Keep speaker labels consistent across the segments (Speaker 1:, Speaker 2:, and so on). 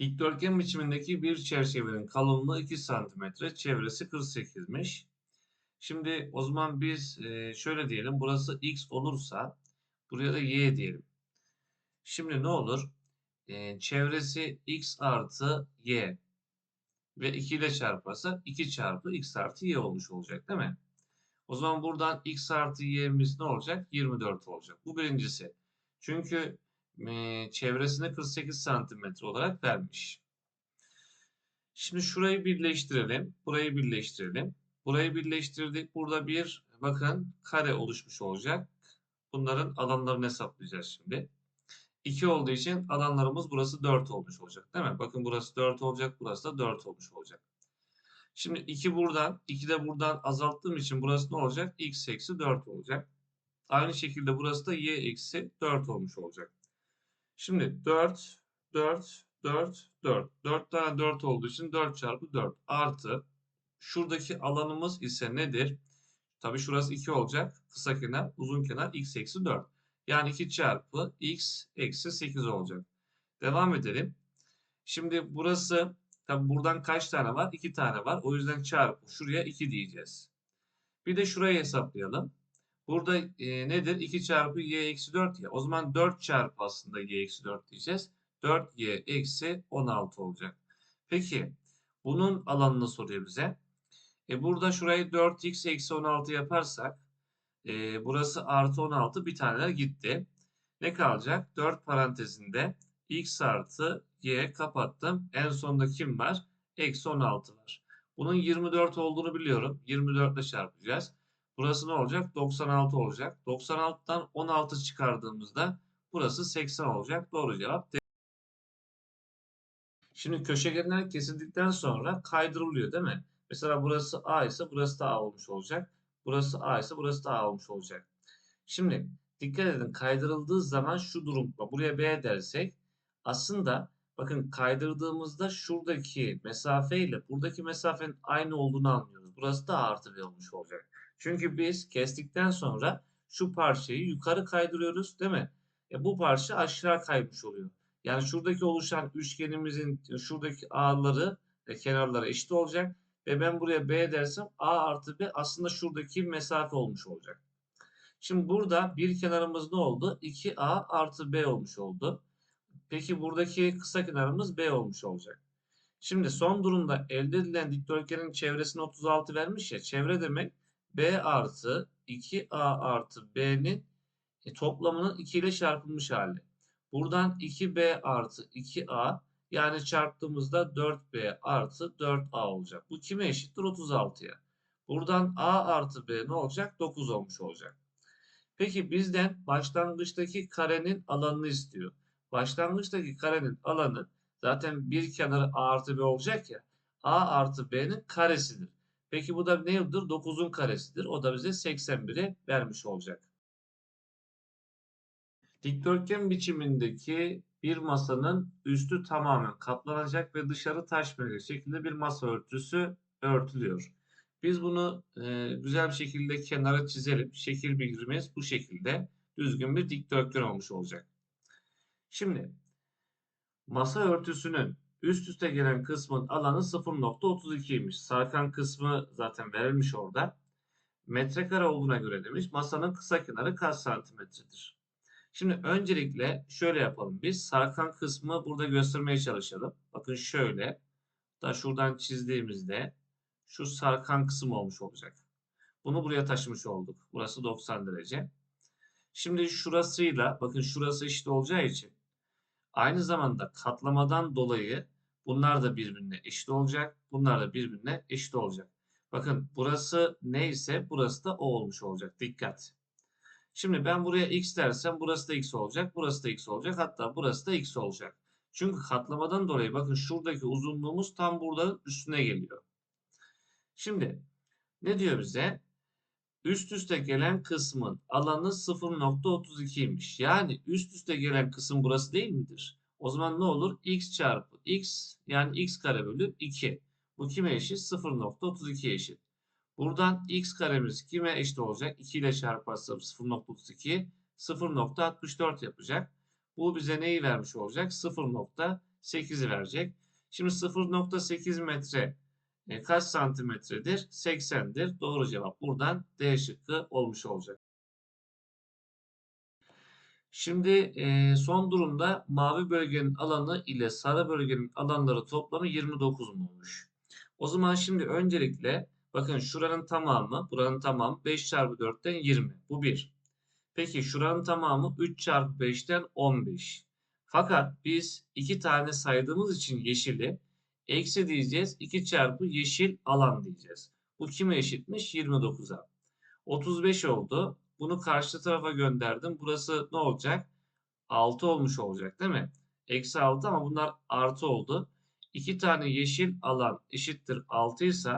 Speaker 1: Dikdörtgen biçimindeki bir çerçevenin kalınlığı 2 cm, çevresi 48'miş. Şimdi o zaman biz e, şöyle diyelim. Burası x olursa buraya da y diyelim. Şimdi ne olur? E, çevresi x artı y ve 2 ile çarparsak 2 çarpı x artı y olmuş olacak değil mi? O zaman buradan x artı y'miz ne olacak? 24 olacak. Bu birincisi. Çünkü e, çevresine 48 santimetre olarak vermiş. Şimdi şurayı birleştirelim. Burayı birleştirelim. Burayı birleştirdik. Burada bir bakın kare oluşmuş olacak. Bunların alanlarını hesaplayacağız şimdi. 2 olduğu için alanlarımız burası 4 olmuş olacak değil mi? Bakın burası 4 olacak. Burası da 4 olmuş olacak. Şimdi 2 buradan, 2 de buradan azalttığım için burası ne olacak? x eksi 4 olacak. Aynı şekilde burası da y eksi 4 olmuş olacak. Şimdi 4, 4, 4, 4. 4 tane 4 olduğu için 4 çarpı 4 artı şuradaki alanımız ise nedir? Tabii şurası 2 olacak. Kısa kenar, uzun kenar x eksi 4. Yani 2 çarpı x eksi 8 olacak. Devam edelim. Şimdi burası tabii buradan kaç tane var? 2 tane var. O yüzden çarpı şuraya 2 diyeceğiz. Bir de şurayı hesaplayalım. Burada e, nedir? 2 çarpı y eksi 4 ya. O zaman 4 çarpı aslında y eksi 4 diyeceğiz. 4y eksi 16 olacak. Peki bunun alanını soruyor bize. E burada şurayı 4x eksi 16 yaparsak e, burası artı 16 bir taneler gitti. Ne kalacak? 4 parantezinde x artı y kapattım. En sonunda kim var? Eksi 16 var. Bunun 24 olduğunu biliyorum. 24 ile çarpacağız. Burası ne olacak? 96 olacak. 96'dan 16 çıkardığımızda burası 80 olacak. Doğru cevap. Şimdi köşegenler kesildikten sonra kaydırılıyor değil mi? Mesela burası A ise burası da A olmuş olacak. Burası A ise burası da A olmuş olacak. Şimdi dikkat edin kaydırıldığı zaman şu durumda buraya B dersek aslında bakın kaydırdığımızda şuradaki mesafe ile buradaki mesafenin aynı olduğunu anlıyoruz. Burası da A artı B olmuş olacak. Çünkü biz kestikten sonra şu parçayı yukarı kaydırıyoruz değil mi? E bu parça aşağı kaymış oluyor. Yani şuradaki oluşan üçgenimizin şuradaki a'ları ve kenarları eşit olacak. Ve ben buraya b dersem a artı b aslında şuradaki mesafe olmuş olacak. Şimdi burada bir kenarımız ne oldu? 2a artı b olmuş oldu. Peki buradaki kısa kenarımız b olmuş olacak. Şimdi son durumda elde edilen dikdörtgenin çevresini 36 vermiş ya. Çevre demek b artı 2a artı b'nin e, toplamının 2 ile çarpılmış hali. Buradan 2b artı 2a yani çarptığımızda 4b artı 4a olacak. Bu kime eşittir? 36'ya. Buradan a artı b ne olacak? 9 olmuş olacak. Peki bizden başlangıçtaki karenin alanını istiyor. Başlangıçtaki karenin alanı zaten bir kenarı a artı b olacak ya. a artı b'nin karesidir. Peki bu da nedir? 9'un karesidir. O da bize 81'i vermiş olacak. Dikdörtgen biçimindeki bir masanın üstü tamamen kaplanacak ve dışarı taşmayacak şekilde bir masa örtüsü örtülüyor. Biz bunu e, güzel bir şekilde kenara çizelim. Şekil bilgimiz bu şekilde düzgün bir dikdörtgen olmuş olacak. Şimdi masa örtüsünün üst üste gelen kısmın alanı 0.32'ymiş. Sarkan kısmı zaten verilmiş orada. Metrekare olduğuna göre demiş masanın kısa kenarı kaç santimetredir? Şimdi öncelikle şöyle yapalım biz. Sarkan kısmı burada göstermeye çalışalım. Bakın şöyle. Da şuradan çizdiğimizde şu sarkan kısım olmuş olacak. Bunu buraya taşımış olduk. Burası 90 derece. Şimdi şurasıyla bakın şurası eşit olacağı için aynı zamanda katlamadan dolayı bunlar da birbirine eşit olacak. Bunlar da birbirine eşit olacak. Bakın burası neyse burası da o olmuş olacak. Dikkat. Şimdi ben buraya x dersem burası da x olacak. Burası da x olacak. Hatta burası da x olacak. Çünkü katlamadan dolayı bakın şuradaki uzunluğumuz tam buradan üstüne geliyor. Şimdi ne diyor bize? Üst üste gelen kısmın alanı 0.32'ymiş. Yani üst üste gelen kısım burası değil midir? O zaman ne olur? x çarpı x yani x kare bölü 2. Bu kime eşit? 0.32 eşit. Buradan x karemiz kime eşit olacak? 2 ile çarparsam 0.32 0.64 yapacak. Bu bize neyi vermiş olacak? 0.72 8'i verecek. Şimdi 0.8 metre e, kaç santimetredir? 80'dir. Doğru cevap buradan D şıkkı olmuş olacak. Şimdi e, son durumda mavi bölgenin alanı ile sarı bölgenin alanları toplamı 29 mu olmuş? O zaman şimdi öncelikle bakın şuranın tamamı, buranın tamamı 5 çarpı 4'ten 20. Bu 1. Peki şuranın tamamı 3 çarpı 5'ten 15. Fakat biz iki tane saydığımız için yeşili eksi diyeceğiz. 2 çarpı yeşil alan diyeceğiz. Bu kime eşitmiş? 29'a. 35 oldu. Bunu karşı tarafa gönderdim. Burası ne olacak? 6 olmuş olacak değil mi? Eksi 6 ama bunlar artı oldu. 2 tane yeşil alan eşittir 6 ise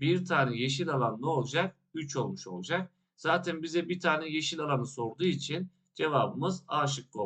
Speaker 1: bir tane yeşil alan ne olacak? 3 olmuş olacak. Zaten bize bir tane yeşil alanı sorduğu için cevabımız A şıkkı olacak.